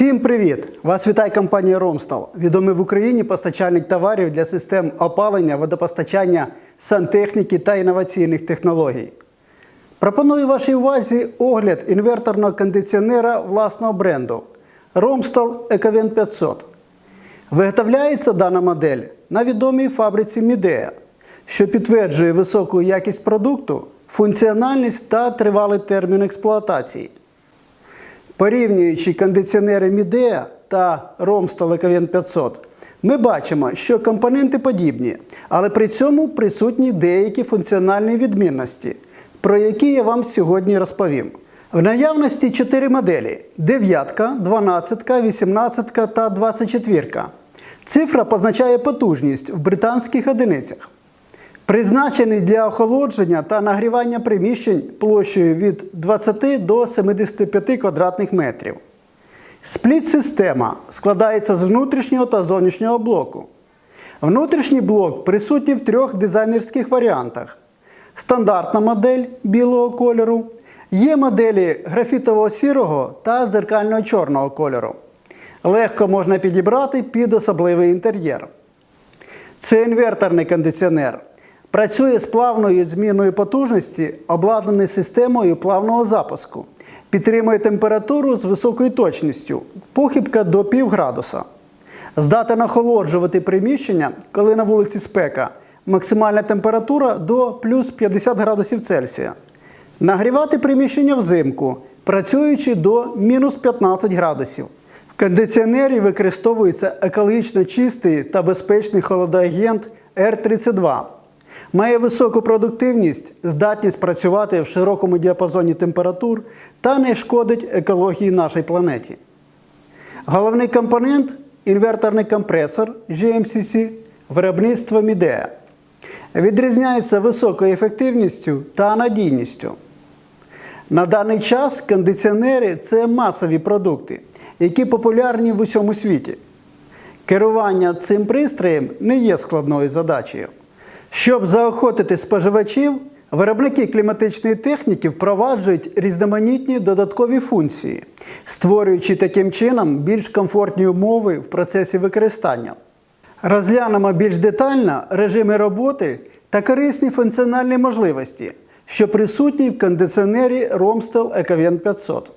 Всім привіт! Вас вітає компанія Ромстал, відомий в Україні постачальник товарів для систем опалення, водопостачання, сантехніки та інноваційних технологій. Пропоную вашій увазі огляд інверторного кондиціонера власного бренду Ромстал Ecoven 500. Виготовляється дана модель на відомій фабриці Мідея, що підтверджує високу якість продукту, функціональність та тривалий термін експлуатації. Порівнюючи кондиціонери Midea та Ecoven 500, ми бачимо, що компоненти подібні, але при цьому присутні деякі функціональні відмінності, про які я вам сьогодні розповім. В наявності 4 моделі: 9, 12, 18 та 24. Цифра позначає потужність в британських одиницях. Призначений для охолодження та нагрівання приміщень площею від 20 до 75 квадратних метрів. Спліт-система складається з внутрішнього та зовнішнього блоку. Внутрішній блок присутній в трьох дизайнерських варіантах: стандартна модель білого кольору, є моделі графітового сірого та дзеркального чорного кольору. Легко можна підібрати під особливий інтер'єр. Це інверторний кондиціонер. Працює з плавною зміною потужності, обладнаний системою плавного запуску. Підтримує температуру з високою точністю, похибка до пів градуса. Здатен охолоджувати приміщення, коли на вулиці спека, максимальна температура до плюс 50 градусів Цельсія. Нагрівати приміщення взимку, працюючи до мінус 15 градусів. В кондиціонері використовується екологічно чистий та безпечний холодоагент R32. Має високу продуктивність, здатність працювати в широкому діапазоні температур та не шкодить екології нашій планеті. Головний компонент інверторний компресор GMCC виробництва Midea. Відрізняється високою ефективністю та надійністю. На даний час кондиціонери це масові продукти, які популярні в усьому світі. Керування цим пристроєм не є складною задачею. Щоб заохотити споживачів, виробники кліматичної техніки впроваджують різноманітні додаткові функції, створюючи таким чином більш комфортні умови в процесі використання. Розглянемо більш детально режими роботи та корисні функціональні можливості, що присутні в кондиціонері Romstal Ecoven 500.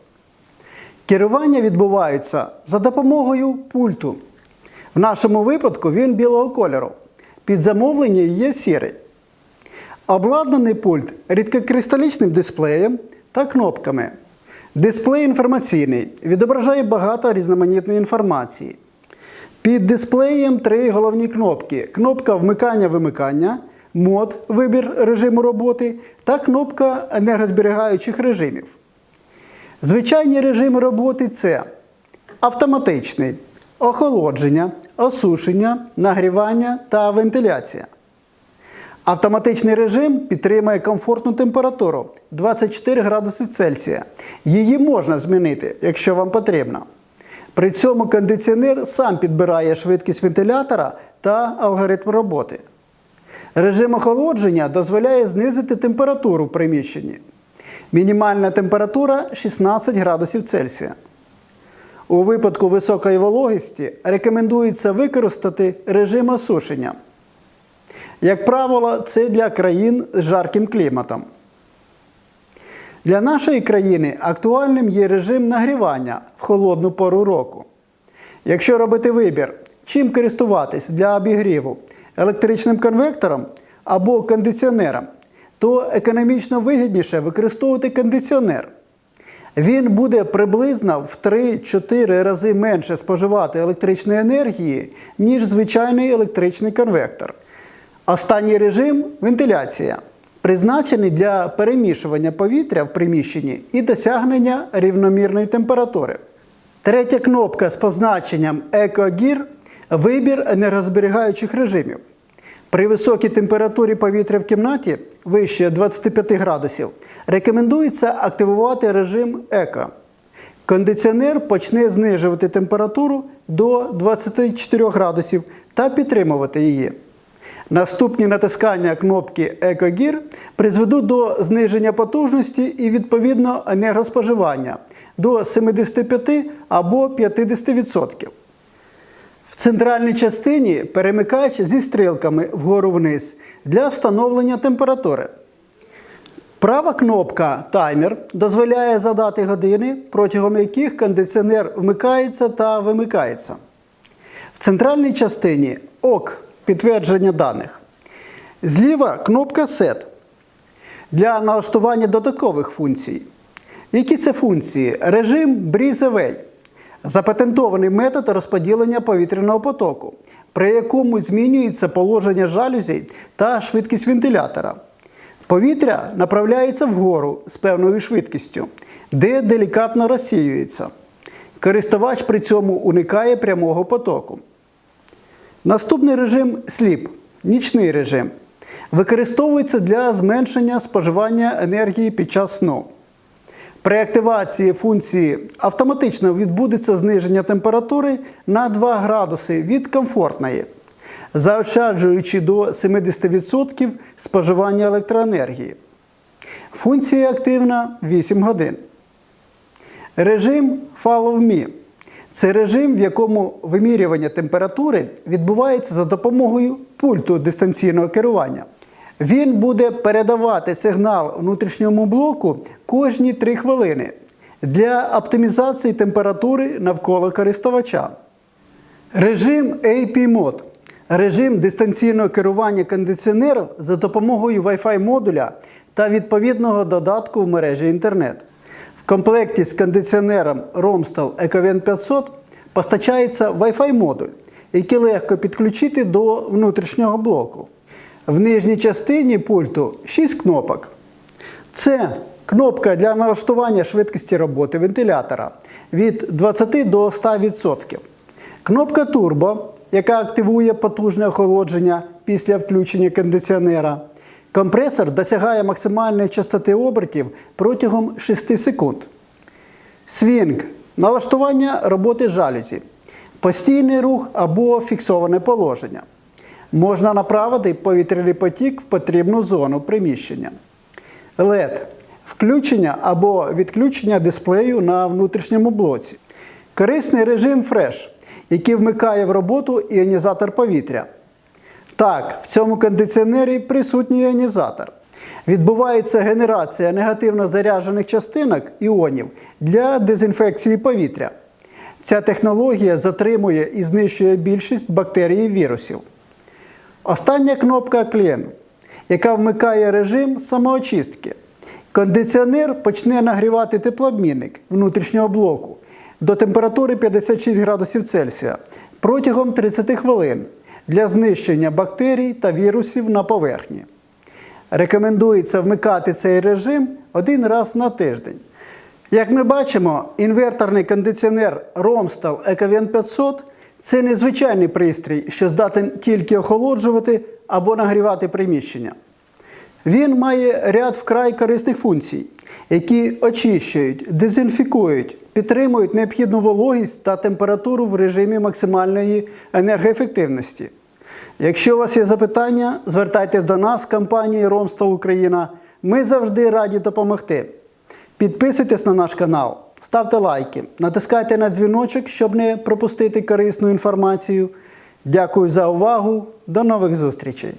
Керування відбувається за допомогою пульту. В нашому випадку він білого кольору. Під замовлення є сірий. Обладнаний пульт рідкокристалічним дисплеєм та кнопками. Дисплей інформаційний відображає багато різноманітної інформації. Під дисплеєм три головні кнопки: кнопка вмикання-вимикання, мод вибір режиму роботи та кнопка енергозберігаючих режимів. Звичайні режими роботи це автоматичний, охолодження, осушення, нагрівання та вентиляція. Автоматичний режим підтримує комфортну температуру 24 градуси Цельсія. Її можна змінити, якщо вам потрібно. При цьому кондиціонер сам підбирає швидкість вентилятора та алгоритм роботи. Режим охолодження дозволяє знизити температуру в приміщенні. Мінімальна температура 16 градусів Цельсія. У випадку високої вологості рекомендується використати режим осушення. Як правило, це для країн з жарким кліматом. Для нашої країни актуальним є режим нагрівання в холодну пору року. Якщо робити вибір, чим користуватись для обігріву електричним конвектором або кондиціонером, то економічно вигідніше використовувати кондиціонер. Він буде приблизно в 3-4 рази менше споживати електричної енергії, ніж звичайний електричний конвектор. Останній режим вентиляція, призначений для перемішування повітря в приміщенні і досягнення рівномірної температури. Третя кнопка з позначенням EcoGear – вибір енергозберігаючих режимів. При високій температурі повітря в кімнаті вище 25 градусів рекомендується активувати режим еко. Кондиціонер почне знижувати температуру до 24 градусів та підтримувати її. Наступні натискання кнопки EcoGear призведуть до зниження потужності і відповідно енергоспоживання до 75 або 50%. В центральній частині перемикач зі стрілками вгору вниз для встановлення температури. Права кнопка таймер дозволяє задати години, протягом яких кондиціонер вмикається та вимикається. В центральній частині ОК підтвердження даних. Зліва кнопка SET для налаштування додаткових функцій. Які це функції? Режим Breathe Away – запатентований метод розподілення повітряного потоку, при якому змінюється положення жалюзей та швидкість вентилятора. Повітря направляється вгору з певною швидкістю, де делікатно розсіюється. Користувач при цьому уникає прямого потоку. Наступний режим Sleep – нічний режим. Використовується для зменшення споживання енергії під час сну. При активації функції автоматично відбудеться зниження температури на 2 градуси від комфортної, заощаджуючи до 70% споживання електроенергії. Функція активна 8 годин. Режим Follow Me – це режим, в якому вимірювання температури відбувається за допомогою пульту дистанційного керування. Він буде передавати сигнал внутрішньому блоку кожні 3 хвилини для оптимізації температури навколо користувача. Режим AP Mode – режим дистанційного керування кондиціонерів за допомогою Wi-Fi модуля та відповідного додатку в мережі інтернет. В комплекті з кондиціонером Romstal EcoVent 500 постачається Wi-Fi модуль, який легко підключити до внутрішнього блоку. В нижній частині пульту 6 кнопок. Це кнопка для налаштування швидкості роботи вентилятора від 20 до 100%. Кнопка турбо, яка активує потужне охолодження після включення кондиціонера. Компресор досягає максимальної частоти обертів протягом 6 секунд. Свінг налаштування роботи жалюзі, постійний рух або фіксоване положення. Можна направити повітряний потік в потрібну зону приміщення. LED включення або відключення дисплею на внутрішньому блоці. Корисний режим Fresh, який вмикає в роботу іонізатор повітря. Так, в цьому кондиціонері присутній іонізатор. Відбувається генерація негативно заряджених частинок іонів для дезінфекції повітря. Ця технологія затримує і знищує більшість бактерій і вірусів. Остання кнопка Клен, яка вмикає режим самоочистки. Кондиціонер почне нагрівати теплообмінник внутрішнього блоку до температури 56 градусів Цельсія протягом 30 хвилин для знищення бактерій та вірусів на поверхні. Рекомендується вмикати цей режим один раз на тиждень. Як ми бачимо, інверторний кондиціонер Romstal EcoVent 500 це незвичайний пристрій, що здатен тільки охолоджувати або нагрівати приміщення. Він має ряд вкрай корисних функцій, які очищують, дезінфікують, підтримують необхідну вологість та температуру в режимі максимальної енергоефективності. Якщо у вас є запитання, звертайтесь до нас, компанії Ромстал Україна. Ми завжди раді допомогти. Підписуйтесь на наш канал, ставте лайки, натискайте на дзвіночок, щоб не пропустити корисну інформацію. Дякую за увагу. До нових зустрічей!